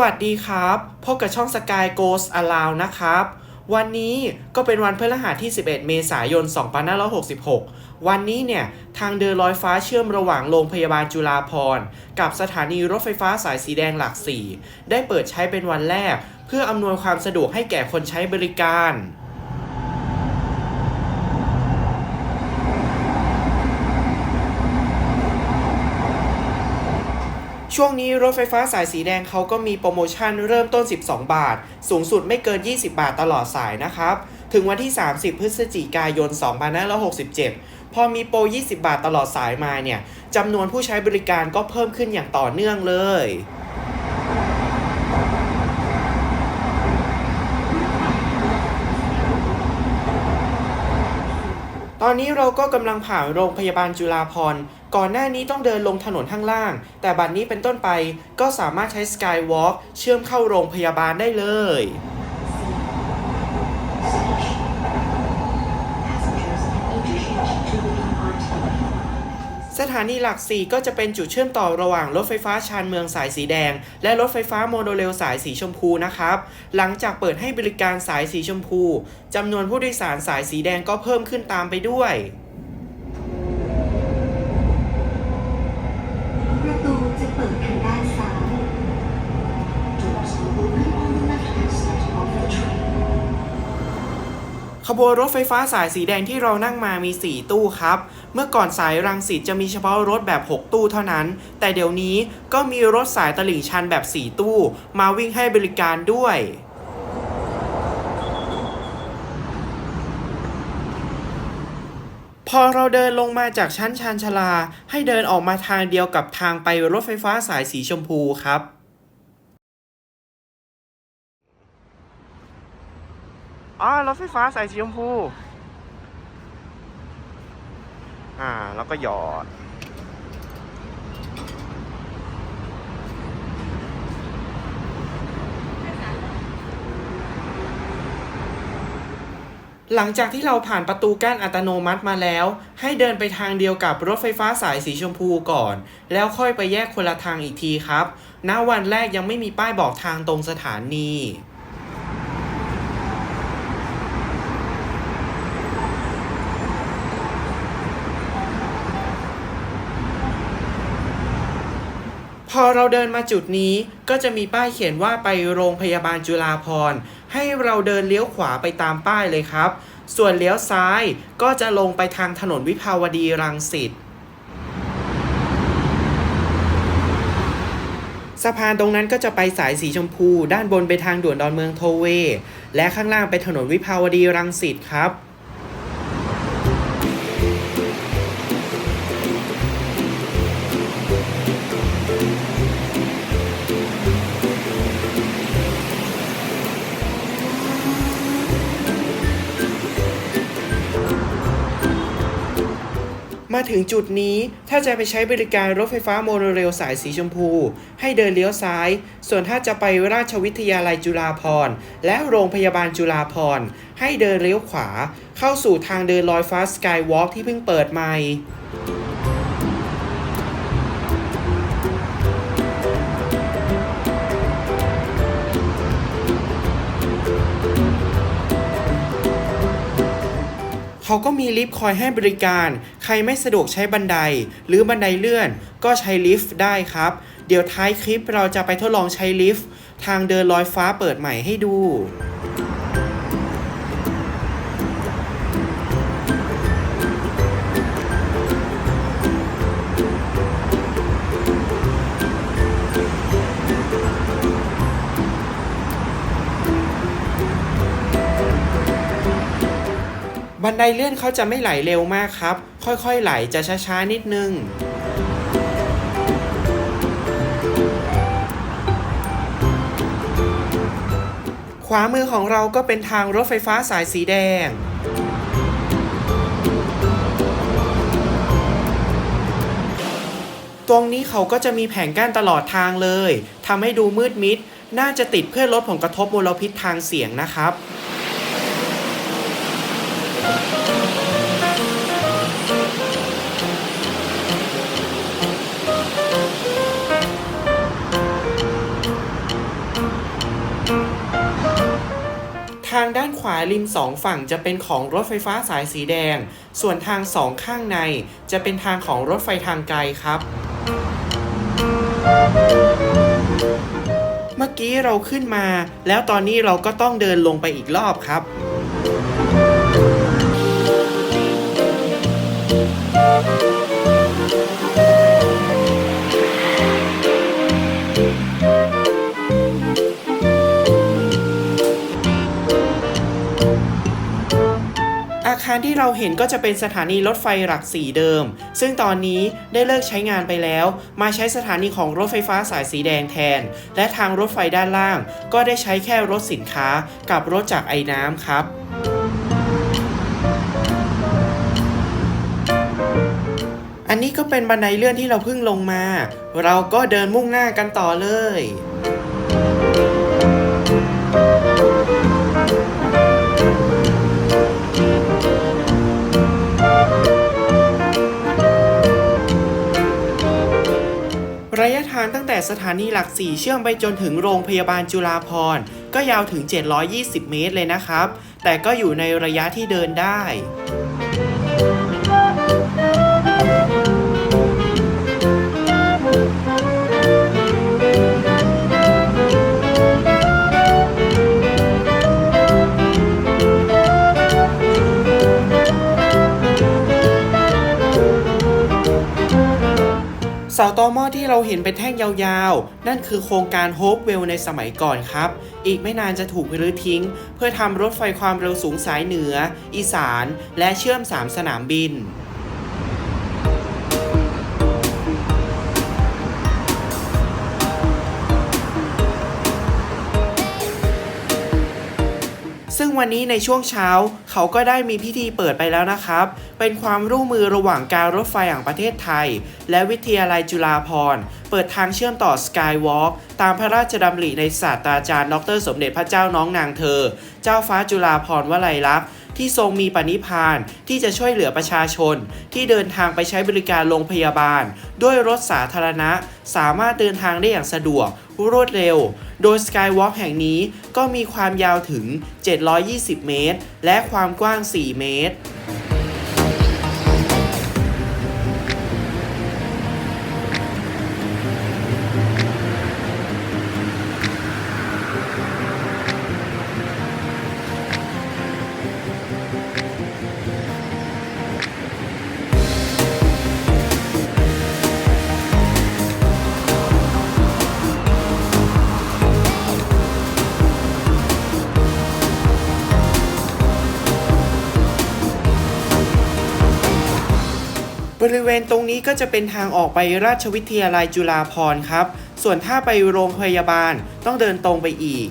วัสดีครับ พบกับช่อง Sky Goes Around นะครับ วันนี้ก็เป็นวันพฤหัสที่ 11 เมษายน 2566 วันนี้เนี่ย ทางเดินลอยฟ้าเชื่อมระหว่างโรงพยาบาลจุฬาภรณ์กับสถานีรถไฟฟ้าสายสีแดงหลัก 4 ได้เปิดใช้เป็นวันแรก เพื่ออำนวยความสะดวกให้แก่คนใช้บริการ ช่วงนี้รถไฟฟ้าสายสีแดงเขาก็มีโปรโมชั่นเริ่มต้น 12 บาท สูงสุดไม่เกิน 20 บาทตลอดสายนะครับ ถึงวันที่ 30 พฤศจิกายน 2567 พอมีโปร 20 บาทตลอดสายมาเนี่ยจำนวนผู้ใช้บริการก็เพิ่มขึ้นอย่างต่อเนื่องเลยตอนนี้เราก็กำลังผ่านโรงพยาบาลจุฬาภรณ์ ก่อนหน้านี้ต้องเดินลงถนนข้างล่าง แต่บัดนี้เป็นต้นไปก็สามารถใช้ Skywalk เชื่อมเข้าโรงพยาบาลได้เลยสถานีหลัก 4 ก็จะเป็นจุดเชื่อมต่อระหว่างรถไฟฟ้าชานเมืองสายสีแดง และรถไฟฟ้าโมโนเรลสายสีชมพูนะครับ หลังจากเปิดให้บริการสายสีชมพูจำนวนผู้โดยสารสายสีแดงก็เพิ่มขึ้นตามไปด้วย บวนรถไฟฟ้าสายสีแดงที่เรานั่งมามี 4 ตู้ครับ เมื่อก่อนสายรังสิตจะมีเฉพาะรถแบบ 6 ตู้เท่านั้น แต่เดี๋ยวนี้ก็มีรถสายตลิ่งชันแบบ 4 ตู้ มาวิ่งให้บริการด้วยพอเราเดินลงมาจากชั้นชานชาลา ให้เดินออกมาทางเดียวกับทางไปรถไฟฟ้าสายสีชมพูครับ อ๋อรถไฟฟ้าสายสีชมพู อ่า แล้วก็หยอด หลังจากที่เราผ่านประตูกั้นอัตโนมัติมาแล้ว ให้เดินไปทางเดียวกับรถไฟฟ้าสายสีชมพูก่อน แล้วค่อยไปแยกคนละทางอีกทีครับ ณ วันแรกยังไม่มีป้ายบอกทางตรงสถานี พอเราเดินมาจุดนี้ก็จะมีป้ายเขียนว่าไปโรงพยาบาลจุฬาภรณ์ให้เราเดินเลี้ยวขวาไปตามป้ายเลยครับ ส่วนเลี้ยวซ้ายก็จะลงไปทางถนนวิภาวดีรังสิตสะพานตรงนั้นก็จะไปสายสีชมพู ด้านบนไปทางด่วนดอนเมืองโทเว และข้างล่างไปถนนวิภาวดีรังสิตครับ มาถึงจุดนี้ถ้าจะไปใช้บริการรถไฟฟ้าโมโนเรลสายสีชมพู ให้เดินเลี้ยวซ้าย ส่วนถ้าจะไปราชวิทยาลัยจุฬาภรณ์และโรงพยาบาลจุฬาภรณ์ให้เดินเลี้ยวขวา เข้าสู่ทางเดินลอยฟ้าสกายวอล์กที่เพิ่งเปิดใหม่ เขาก็มีลิฟต์คอยให้บริการ ใครไม่สะดวกใช้บันได หรือบันไดเลื่อน ก็ใช้ลิฟต์ได้ครับ เดี๋ยวท้ายคลิปเราจะไปทดลองใช้ลิฟต์ทางเดินลอยฟ้าเปิดใหม่ให้ดู บันไดเลื่อนเขาจะไม่ไหลเร็วมากครับ ค่อยๆไหลจะช้าๆนิดนึงขวามือของเราก็เป็นทางรถไฟฟ้าสายสีแดง ตรงนี้เขาก็จะมีแผงกั้นตลอดทางเลยทำให้ดูมืดมิด น่าจะติดเพื่อลดผลกระทบมลพิษทางเสียงนะครับ ทางด้านขวาริมสองฝั่งจะเป็นของรถไฟฟ้าสายสีแดง ส่วนทางสองข้างในจะเป็นทางของรถไฟทางไกลครับ เมื่อกี้เราขึ้นมา แล้วตอนนี้เราก็ต้องเดินลงไปอีกรอบครับอ คารที่เราเห็นก็จะเป็นสถานีรถไฟหลักสีเดิม ซึ่งตอนนี้ได้เลิกใช้งานไปแล้ว มาใช้สถานีของรถไฟฟ้าสายสีแดงแทน และทางรถไฟด้านล่าง ก็ได้ใช้แค่รถสินค้ากับรถจากไอ้น้ำครับอันนี้ก็เป็นบันไดเลื่อนที่เราเพิ่งลงมา เราก็เดินมุ่งหน้ากันต่อเลย แต่สถานีหลักสี่เชื่อมไปจนถึงโรงพยาบาลจุฬาภรณ์ก็ยาวถึง 720 เมตรเลยนะครับ แต่ก็อยู่ในระยะที่เดินได้ ห็นเป็นแท่งยาวๆ นั่นคือโครงการโฮปเวลในสมัยก่อนครับ อีกไม่นานจะถูกรื้อทิ้ง เพื่อทำรถไฟความเร็วสูงสายเหนือ อีสาน และเชื่อม 3 สนามบิน วันนี้ในช่วงเช้า เขาก็ได้มีพิธีเปิดไปแล้วนะครับ เป็นความร่วมมือระหว่างการรถไฟแห่งประเทศไทย และวิทยาลัยจุฬาภรณ์เปิดทางเชื่อมต่อสกายวอล์กตามพระราชดำริในศาสตราจารย์ ดร สมเด็จพระเจ้าน้องนางเธอ เจ้าฟ้าจุฬาภรณ์วลัยลักษณ์ที่ทรงมีปณิพานที่จะช่วยเหลือประชาชน ที่เดินทางไปใช้บริการโรงพยาบาล ด้วยรถสาธารณะ สามารถเดินทางได้อย่างสะดวกรวดเร็ว โดย Skywalk แห่งนี้ก็มีความยาวถึง 720 เมตร และความกว้าง 4 เมตร บริเวณตรงนี้ก็จะเป็นทางออกไปราชวิทยาลัยจุฬาภรณ์ครับ ส่วนถ้าไปโรงพยาบาลต้องเดินตรงไปอีก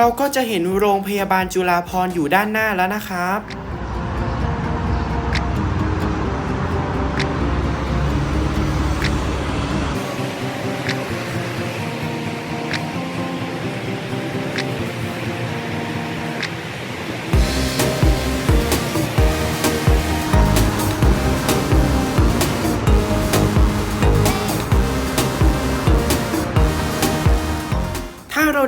เราก็จะเห็นโรงพยาบาลจุฬาภรอยู่ด้านหน้าแล้วนะครับ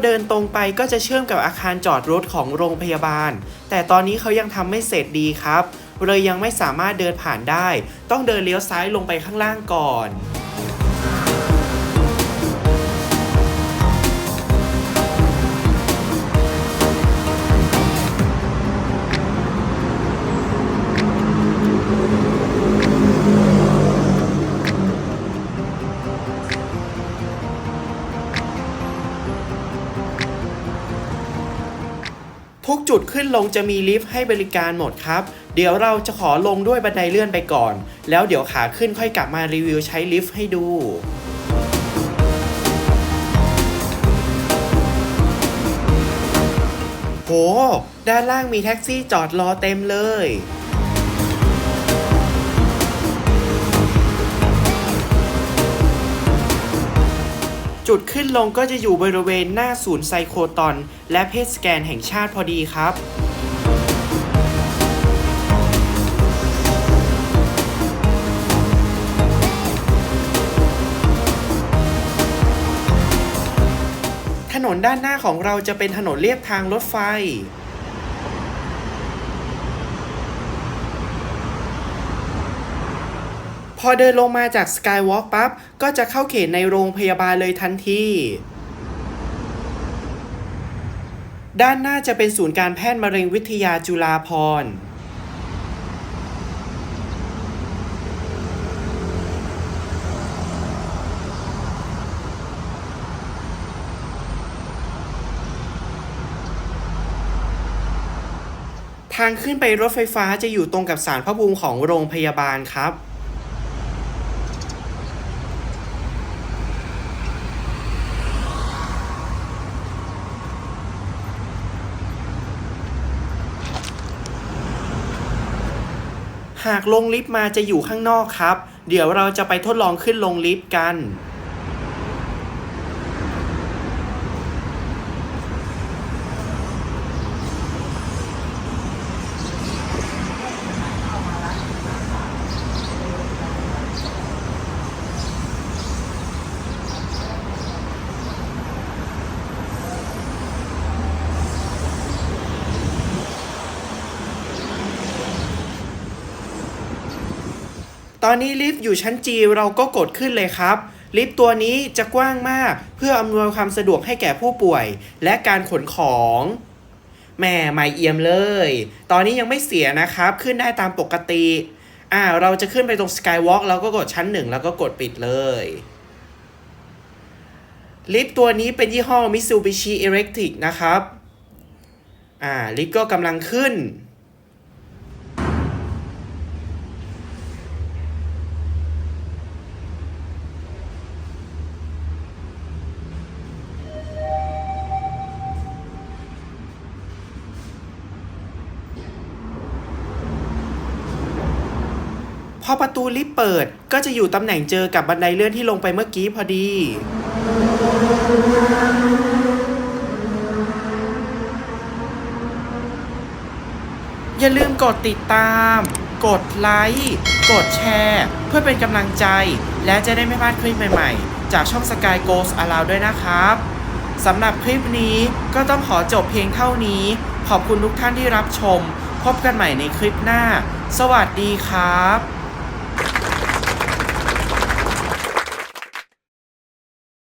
เดินตรงไปก็จะเชื่อมกับอาคารจอดรถของโรงพยาบาล แต่ตอนนี้เขายังทำไม่เสร็จดีครับ เลยยังไม่สามารถเดินผ่านได้ ต้องเดินเลี้ยวซ้ายลงไปข้างล่างก่อน ทุกจุดขึ้นลงจะมีลิฟต์ให้บริการหมดครับ เดี๋ยวเราจะขอลงด้วยบันไดเลื่อนไปก่อน แล้วเดี๋ยวขาขึ้นค่อยกลับมารีวิวใช้ลิฟต์ให้ดูโหด้านล่างมีแท็กซี่จอดรอเต็มเลย จุดขึ้นลงก็จะอยู่บริเวณหน้าศูนย์ไซโครตอน และเพศสแกนแห่งชาติพอดีครับถนนด้านหน้าของเราจะเป็นถนนเลียบทางรถไฟ พอเดินลงมาจากสกายวอล์กปั๊บ ก็จะเข้าเขตในโรงพยาบาลเลยทันทีด้านหน้าจะเป็นศูนย์การแพทย์มะเร็งวิทยาจุฬาภรทางขึ้นไปรถไฟฟ้าจะอยู่ตรงกับสารพระภูมิของโรงพยาบาลครับ หากลงลิฟต์มาจะอยู่ข้างนอกครับ เดี๋ยวเราจะไปทดลองขึ้นลงลิฟต์กัน ตอนนี้ลิฟต์อยู่ชั้น G เราก็กดขึ้นเลยครับ ลิฟต์ตัวนี้จะกว้างมากเพื่ออำนวยความสะดวกให้แก่ผู้ป่วย และการขนของแม่ไม่เอี่ยมเลย ตอนนี้ยังไม่เสียนะครับ ขึ้นได้ตามปกติ อ่า เราจะขึ้นไปตรง Skywalk เราก็กดชั้นหนึ่งแล้วก็กดปิดเลย ลิฟต์ตัวนี้เป็นยี่ห้อ Mitsubishi Electric นะครับ อ่า ลิฟต์ก็กำลังขึ้น อประตูลิฟต์เปิด ก็จะอยู่ตำแหน่งเจอกับบันไดเลื่อนที่ลงไปเมื่อกี้พอดี อย่าลืมกดติดตาม กดไลค์ กดแชร์ เพื่อเป็นกำลังใจ และจะได้ไม่พลาดคลิปใหม่ๆ จากช่อง Sky Goes Aloud ด้วยนะครับสำหรับคลิปนี้ก็ต้องขอจบเพียงเท่านี้ ขอบคุณทุกท่านที่รับชม พบกันใหม่ในคลิปหน้า สวัสดีครับ